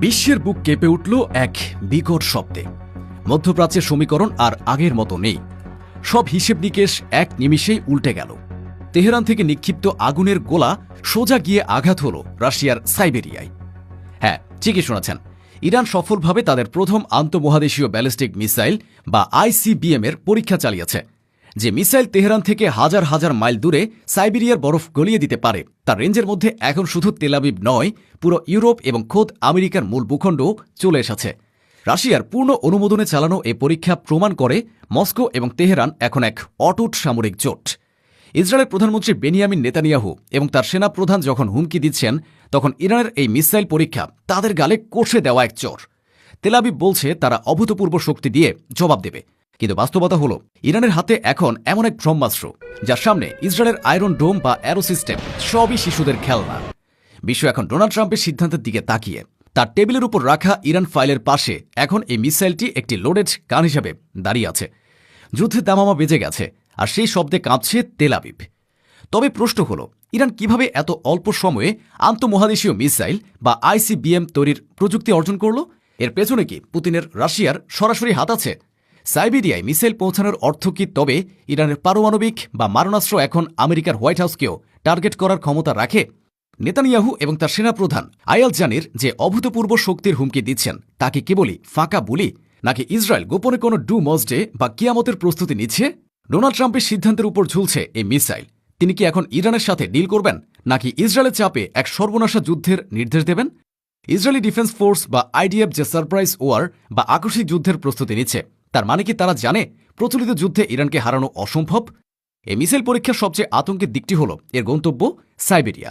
বিশ্বের বুক কেঁপে উঠল এক বিকট শব্দে। মধ্যপ্রাচ্যের সমীকরণ আর আগের মতো নেই। সব হিসেব নিকেশ এক নিমিষেই উল্টে গেল। তেহরান থেকে নিক্ষিপ্ত আগুনের গোলা সোজা গিয়ে আঘাত হল রাশিয়ার সাইবেরিয়ায়। হ্যাঁ ঠিকই শুনেছেন। ইরান সফলভাবে তাদের প্রথম আন্তঃমহাদেশীয় ব্যালিস্টিক মিসাইল বা আইসিবিএম এর পরীক্ষা চালিয়েছে। যে মিসাইল তেহরান থেকে হাজার হাজার মাইল দূরে সাইবেরিয়ার বরফ গলিয়ে দিতে পারে। তার রেঞ্জের মধ্যে এখন শুধু তেলাবিব নয়, পুরো ইউরোপ এবং খোদ আমেরিকার মূল ভূখণ্ডও চলে এসেছে। রাশিয়ার পূর্ণ অনুমোদনে চালানো এই পরীক্ষা প্রমাণ করে মস্কো এবং তেহরান এখন এক অটুট সামরিক জোট। ইসরায়েলের প্রধানমন্ত্রী বেনিয়ামিন নেতানিয়াহু এবং তার সেনা প্রধান যখন হুমকি দিচ্ছেন, তখন ইরানের এই মিসাইল পরীক্ষা তাদের গালে কষে দেওয়া এক চোর। তেলাবিব বলছে, তারা অভূতপূর্ব শক্তি দিয়ে জবাব দেবে। কিন্তু বাস্তবতা হল, ইরানের হাতে এখন এমন এক ব্রহ্মাস্ত্র, যার সামনে ইসরায়েলের আয়রন ডোম বা অ্যারো সিস্টেম সবই শিশুদের খেলনা। বিশ্ব এখন ডোনাল্ড ট্রাম্পের সিদ্ধান্তের দিকে তাকিয়ে। তার টেবিলের উপর রাখা ইরান ফাইলের পাশে এখন এই মিসাইলটি একটি লোডেড গান হিসাবে দাঁড়িয়ে আছে। যুদ্ধের দামামা বেজে গেছে, আর সেই শব্দে কাঁপছে তেলাবিব তবে প্রশ্ন হল, ইরান কীভাবে এত অল্প সময়ে আন্তঃমহাদেশীয় মিসাইল বা আইসিবিএম তৈরির প্রযুক্তি অর্জন করল? এর পেছনে কি পুতিনের রাশিয়ার সরাসরি হাত আছে? সাইবেরিয়ায় মিসাইল পৌঁছানোর অর্থ কি? তবে ইরানের পারমাণবিক বা মারণাস্ত্র এখন আমেরিকার হোয়াইট হাউসকেও টার্গেট করার ক্ষমতা রাখে নেতানিয়াহু এবং তার সেনাপ্রধান আয়াল জানির যে অভূতপূর্ব শক্তির হুমকি দিচ্ছেন, তাকে কেবলই ফাঁকা বলি? নাকি ইসরায়েল গোপনে কোনো ডু মজডে বা কিয়ামতের প্রস্তুতি নিচ্ছে? ডোনাল্ড ট্রাম্পের সিদ্ধান্তের উপর ঝুলছে এই মিসাইল। তিনি কি এখন ইরানের সাথে ডিল করবেন? নাকি ইসরায়েলের চাপে এক সর্বনাশা যুদ্ধের নির্দেশ দেবেন? ইসরায়েলি ডিফেন্স ফোর্স বা আইডিএফ যে সারপ্রাইজ ওয়ার বা আকস্মিক যুদ্ধের প্রস্তুতি নিচ্ছে। তার মানে কি তারা জানে প্রচলিত যুদ্ধে ইরানকে হারানো অসম্ভব? এই মিসাইল পরীক্ষার সবচেয়ে আতঙ্কের দিকটি হল এর গন্তব্য সাইবেরিয়া।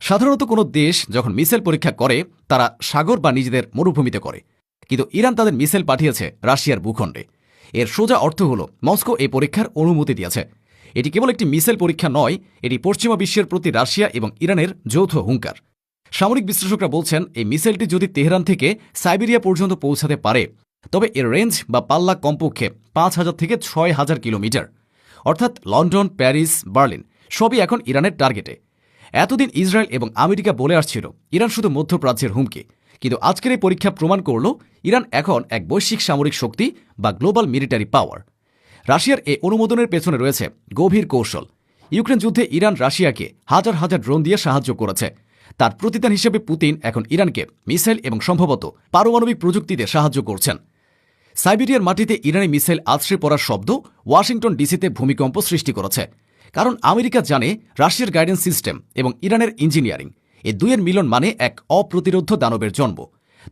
সাধারণত কোনো দেশ যখন মিসাইল পরীক্ষা করে, তারা সাগর বা নিজেদের মরুভূমিতে করে। কিন্তু ইরান তাদের মিসাইল পাঠিয়েছে রাশিয়ার ভূখণ্ডে। এর সোজা অর্থ হল মস্কো এই পরীক্ষার অনুমতি দিয়েছে। এটি কেবল একটি মিসাইল পরীক্ষা নয়, এটি পশ্চিমা বিশ্বের প্রতি রাশিয়া এবং ইরানের যৌথ হুঙ্কার। সামরিক বিশ্লেষকরা বলছেন, এই মিসাইলটি যদি তেহরান থেকে সাইবেরিয়া পর্যন্ত পৌঁছাতে পারে তবে এর রেঞ্জ বা পাল্লা কমপক্ষে পাঁচ হাজার থেকে ছয় হাজার কিলোমিটার। অর্থাৎ লন্ডন, প্যারিস, বার্লিন সবই এখন ইরানের টার্গেটে। এতদিন ইসরায়েল এবং আমেরিকা বলে আসছিল, ইরান শুধু মধ্যপ্রাচ্যের হুমকি। কিন্তু আজকের এই পরীক্ষা প্রমাণ করল, ইরান এখন এক বৈশ্বিক সামরিক শক্তি বা গ্লোবাল মিলিটারি পাওয়ার। রাশিয়ার এই অনুমোদনের পেছনে রয়েছে গভীর কৌশল। ইউক্রেন যুদ্ধে ইরান রাশিয়াকে হাজার হাজার ড্রোন দিয়ে সাহায্য করেছে। তার প্রতিদান হিসেবে পুতিন এখন ইরানকে মিসাইল এবং সম্ভবত পারমাণবিক প্রযুক্তিতে সাহায্য করছেন। সাইবেরিয়ার মাটিতে ইরানি মিসাইল আছড়ে পড়ার শব্দ ওয়াশিংটন ডিসিতে ভূমিকম্প সৃষ্টি করেছে। কারণ আমেরিকা জানে রাশিয়ার গাইডেন্স সিস্টেম এবং ইরানের ইঞ্জিনিয়ারিং। এ দুইয়ের মিলন মানে এক অপ্রতিরোধ দানবের জন্ম।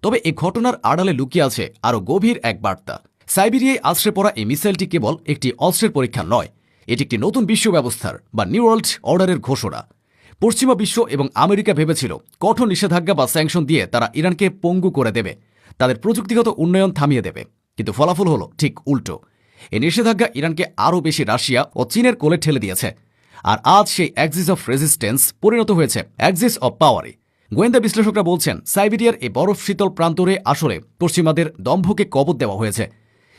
তবে এ ঘটনার আড়ালে লুকিয়ে আছে আরও গভীর এক বার্তা। সাইবেরিয়ায় আশ্রে পড়া এই মিসাইলটি কেবল একটি অস্ত্রের পরীক্ষা নয়, এটি একটি নতুন বিশ্ব ব্যবস্থার বা নিউ ওয়ার্ল্ড অর্ডারের ঘোষণা। পশ্চিমা বিশ্ব এবং আমেরিকা ভেবেছিল কঠোর নিষেধাজ্ঞা বা স্যাংশন দিয়ে তারা ইরানকে পঙ্গু করে দেবে। তাদের প্রযুক্তিগত উন্নয়ন থামিয়ে দেবে। কিন্তু ফলাফল হলো ঠিক উল্টো। এই নিষেধাজ্ঞা ইরানকে আরও বেশি রাশিয়া ও চীনের কোলে ঠেলে দিয়েছে। আর আজ সেই অ্যাক্সিস অফ রেজিস্ট্যান্স পরিণত হয়েছে অ্যাক্সিস অব পাওয়ারে গোয়েন্দা বিশ্লেষকরা বলছেন, সাইবেরিয়ার এই বরফ শীতল প্রান্তরে আসলে পশ্চিমাদের দম্ভকে কবর দেওয়া হয়েছে।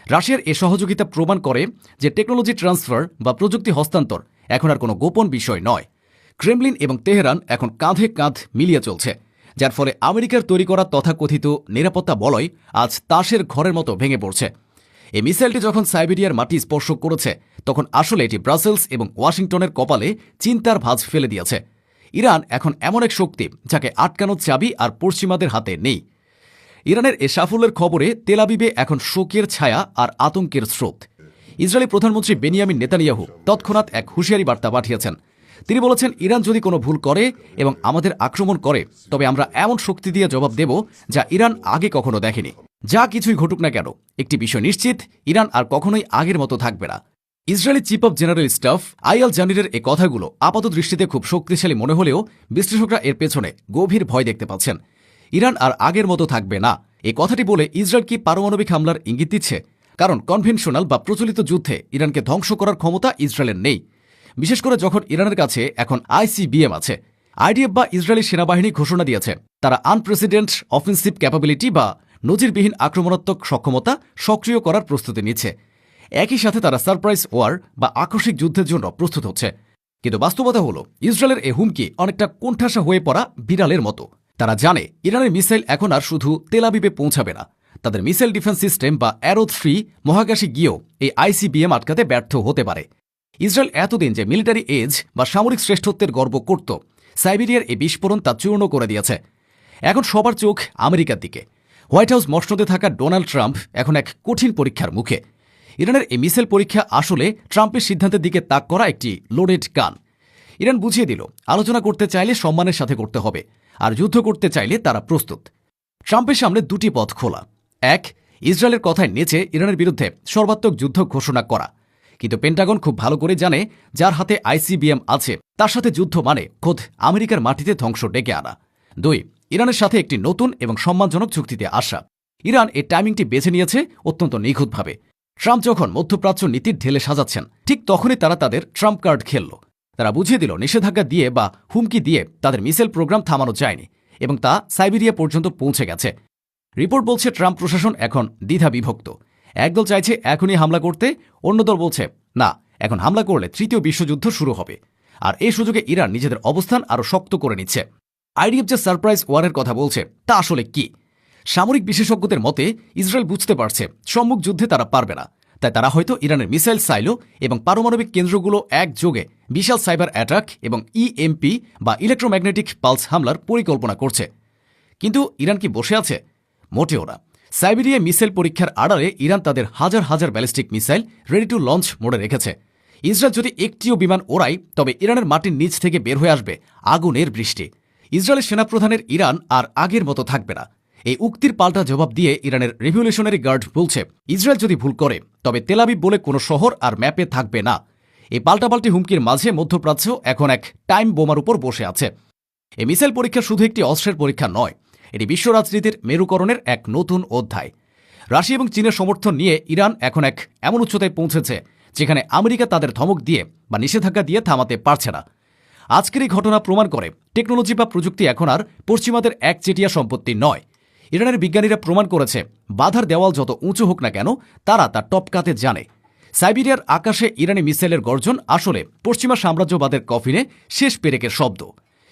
রাশিয়ার এ সহযোগিতা প্রমাণ করে যে টেকনোলজি ট্রান্সফার বা প্রযুক্তি হস্তান্তর এখন আর কোনো গোপন বিষয় নয়। ক্রেমলিন এবং তেহরান এখন কাঁধে কাঁধ মিলিয়ে চলছে। যার ফলে আমেরিকার তৈরি করা তথাকথিত নিরাপত্তা বলয় আজ তাসের ঘরের মতো ভেঙে পড়ছে। এই মিসাইলটি যখন সাইবেরিয়ার মাটি স্পর্শ করেছে, তখন আসলে এটি ব্রাসেলস এবং ওয়াশিংটনের কপালে চিন্তার ভাঁজ ফেলে দিয়েছে। ইরান এখন এমন এক শক্তি যাকে আটকানোর চাবি আর পশ্চিমাদের হাতে নেই। ইরানের এ সাফল্যের খবরে তেলাবিবে এখন শোকের ছায়া আর আতঙ্কের স্রোত। ইসরায়েলি প্রধানমন্ত্রী বেনিয়ামিন নেতানিয়াহু তৎক্ষণাৎ এক হুঁশিয়ারি বার্তা পাঠিয়েছেন। তিনি বলেছেন, ইরান যদি কোনো ভুল করে এবং আমাদের আক্রমণ করে, তবে আমরা এমন শক্তি দিয়ে জবাব দেব যা ইরান আগে কখনো দেখেনি। যা কিছুই ঘটুক না কেন, একটি বিষয় নিশ্চিত, ইরান আর কখনোই আগের মতো থাকবে না। Israeli chief of general staff Eyal জানিরের এই কথাগুলো আপাত দৃষ্টিতে খুব শক্তিশালী মনে হলেও বিশ্লেষকরা এর পেছনে গভীর ভয় দেখতে পাচ্ছেন। ইরান আর আগের মতো থাকবে না। এ কথাটি বলে ইসরায়েল কি পারমাণবিক হামলার ইঙ্গিত দিচ্ছে? কারণ কনভেনশনাল বা প্রচলিত যুদ্ধে ইরানকে ধ্বংস করার ক্ষমতা ইসরায়েলের নেই। বিশেষ করে যখন ইরানের কাছে এখন আইসিবিএম আছে। আইডিএফ বা ইসরায়েলি সেনাবাহিনী ঘোষণা দিয়েছে, তারা আনপ্রেসিডেন্ট অফেন্সিভ ক্যাপাবিলিটি বা নজিরবিহীন আক্রমণাত্মক সক্ষমতা সক্রিয় করার প্রস্তুতি নিচ্ছে। একই সাথে তারা সারপ্রাইজ ওয়ার বা আকস্মিক যুদ্ধের জন্য প্রস্তুত হচ্ছে। কিন্তু বাস্তবতা হল, ইসরায়েলের এ হুমকি অনেকটা কোণঠাসা হয়ে পড়া বিড়ালের মতো। তারা জানে, ইরানের মিসাইল এখন আর শুধু তেলাবিবে পৌঁছাবে না। তাদের মিসাইল ডিফেন্স সিস্টেম বা অ্যারো থ্রি মহাকাশে গিয়েও এই আইসিবিএম আটকাতে ব্যর্থ হতে পারে। ইসরায়েল এতদিন যে মিলিটারি এজ বা সামরিক শ্রেষ্ঠত্বের গর্ব করত, সাইবেরিয়ার এই বিস্ফোরণ তা চূর্ণ করে দিয়েছে। এখন সবার চোখ আমেরিকার দিকে। হোয়াইট হাউস মসনদে থাকা ডোনাল্ড ট্রাম্প এখন এক কঠিন পরীক্ষার মুখে। ইরানের এই মিসাইল পরীক্ষা আসলে ট্রাম্পের সিদ্ধান্তের দিকে তাক করা একটি লোডেড গান। ইরান বুঝিয়ে দিল, আলোচনা করতে চাইলে সম্মানের সাথে করতে হবে, আর যুদ্ধ করতে চাইলে তারা প্রস্তুত। ট্রাম্পের সামনে দুটি পথ খোলা। এক, ইসরায়েলের কথায় নেচে ইরানের বিরুদ্ধে সর্বাত্মক যুদ্ধ ঘোষণা করা। কিন্তু পেন্টাগন খুব ভালো করে জানে যার হাতে আইসিবিএম আছে। তার সাথে যুদ্ধ মানে খোদ আমেরিকার মাটিতে ধ্বংস ডেকে আনা। দুই, ইরানের সাথে একটি নতুন এবং সম্মানজনক চুক্তিতে আসা। ইরান এই টাইমিংটি বেছে নিয়েছে অত্যন্ত নিখুঁতভাবে। ট্রাম্প যখন মধ্যপ্রাচ্য নীতির ঢেলে সাজাচ্ছেন, ঠিক তখনই তারা তাদের ট্রাম্প কার্ড খেলল। তারা বুঝিয়ে দিল, নিষেধাজ্ঞা দিয়ে বা হুমকি দিয়ে তাদের মিসাইল প্রোগ্রাম থামানো যায়নি এবং তা সাইবেরিয়া পর্যন্ত পৌঁছে গেছে। রিপোর্ট বলছে, ট্রাম্প প্রশাসন এখন দ্বিধা বিভক্ত একদল চাইছে এখনই হামলা করতে, অন্য দল বলছে, না, এখন হামলা করলে তৃতীয় বিশ্বযুদ্ধ শুরু হবে। আর এই সুযোগে ইরান নিজেদের অবস্থান আরও শক্ত করে নিচ্ছে। আইডিএফ যে সারপ্রাইজ ওয়ারের কথা বলছে, তা আসলে কি? সামরিক বিশেষজ্ঞদের মতে, ইসরায়েল বুঝতে পারছে, সম্মুখ যুদ্ধে তারা পারবে না। তাই তারা হয়তো ইরানের মিসাইল সাইলো এবং পারমাণবিক কেন্দ্রগুলো একযোগে বিশাল সাইবার অ্যাটাক এবং ইএমপি বা ইলেকট্রোম্যাগনেটিক পালস হামলার পরিকল্পনা করছে। কিন্তু ইরান কি বসে আছে? মোটেও না। সাইবেরিয়া মিসাইল পরীক্ষার আড়ালে ইরান তাদের হাজার হাজার ballistic missile ready to launch মোডে রেখেছে। ইসরায়েল যদি একটিও বিমান ওড়ায়, তবে ইরানের মাটির নিচ থেকে বের হয়ে আসবে আগুনের বৃষ্টি। ইসরায়েলের সেনাপ্রধানের ইরান আর আগের মতো থাকবে না। এই উক্তির পাল্টা জবাব দিয়ে ইরানের রেভলিউশনারি গার্ড বলছে, ইসরায়েল যদি ভুল করে, তবে তেলাবিব বলে কোনো শহর আর ম্যাপে থাকবে না। এই পাল্টাপাল্টি হুমকির মাঝে মধ্যপ্রাচ্য এখন এক টাইম বোমার উপর বসে আছে। এই মিসাইল পরীক্ষা শুধু একটি অস্ত্রের পরীক্ষা নয় এটি বিশ্ব রাজনীতির মেরুকরণের এক নতুন অধ্যায়। রাশিয়া এবং চীনের সমর্থন নিয়ে ইরান এখন এক এমন উচ্চতায় পৌঁছেছে, যেখানে আমেরিকা তাদের ধমক দিয়ে বা নিষেধাজ্ঞা দিয়ে থামাতে পারছে না। আজকের এই ঘটনা প্রমাণ করে টেকনোলজি বা প্রযুক্তি এখন আর পশ্চিমাদের একচেটিয়া সম্পত্তি নয়। ইরানের বিজ্ঞানীরা প্রমাণ করেছে, বাধার দেওয়াল যত উঁচু হোক না কেন, তারা তা টপকাতে জানে। সাইবেরিয়ার আকাশে ইরানি মিসাইলের গর্জন আসলে পশ্চিমা সাম্রাজ্যবাদের কফিনে শেষ পেরেকের শব্দ।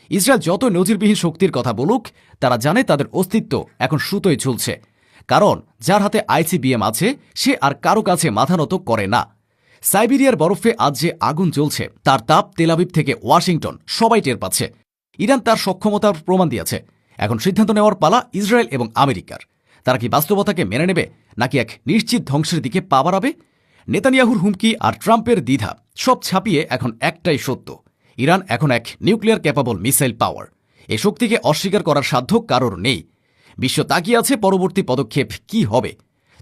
ইসরায়েল যত নজিরবিহীন শক্তির কথা বলুক, তারা জানে তাদের অস্তিত্ব এখন সুতোয় ঝুলছে কারণ, যার হাতে আইসিবিএম আছে, সে আর কারও কাছে মাথা নত করে না। সাইবেরিয়ার বরফে আজ যে আগুন জ্বলছে, তার তাপ তেলাবিব থেকে ওয়াশিংটন সবাই টের পাচ্ছে। ইরান তার সক্ষমতার প্রমাণ দিয়েছে। এখন সিদ্ধান্ত নেওয়ার পালা ইসরায়েল এবং আমেরিকার। তারা কি বাস্তবতাকে মেনে নেবে, নাকি এক নিশ্চিত ধ্বংসের দিকে পা বাড়াবে? নেতানিয়াহুর হুমকি আর ট্রাম্পের দ্বিধা, সব ছাপিয়ে এখন একটাই সত্য। ইরান এখন এক নিউক্লিয়ার ক্যাপাবল মিসাইল পাওয়ার এই শক্তিকে অস্বীকার করার সাধ্য কারোর নেই। বিশ্ব তাকিয়ে আছে পরবর্তী পদক্ষেপ কি হবে।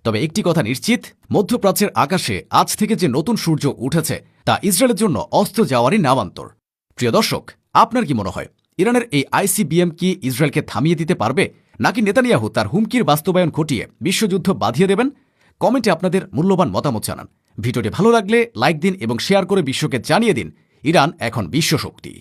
তবে একটি কথা নিশ্চিত, মধ্যপ্রাচ্যের আকাশে আজ থেকে যে নতুন সূর্য উঠেছে, তা ইসরায়েলের জন্য অস্ত যাওয়ারই নামান্তর। প্রিয় দর্শক, আপনার কি মনে হয়, ইরানের এই আইসিবিএম কি ইসরায়েলকে থামিয়ে দিতে পারবে, নাকি নেতানিয়াহু তার হুমকির বাস্তবায়ন ঘটিয়ে বিশ্বযুদ্ধ বাঁধিয়ে দেবেন? কমেন্টে আপনাদের মূল্যবান মতামত জানান। ভিডিওটি ভালো লাগলে লাইক দিন এবং শেয়ার করে বিশ্বকে জানিয়ে দিন। ইরান এখন বিশ্বশক্তি।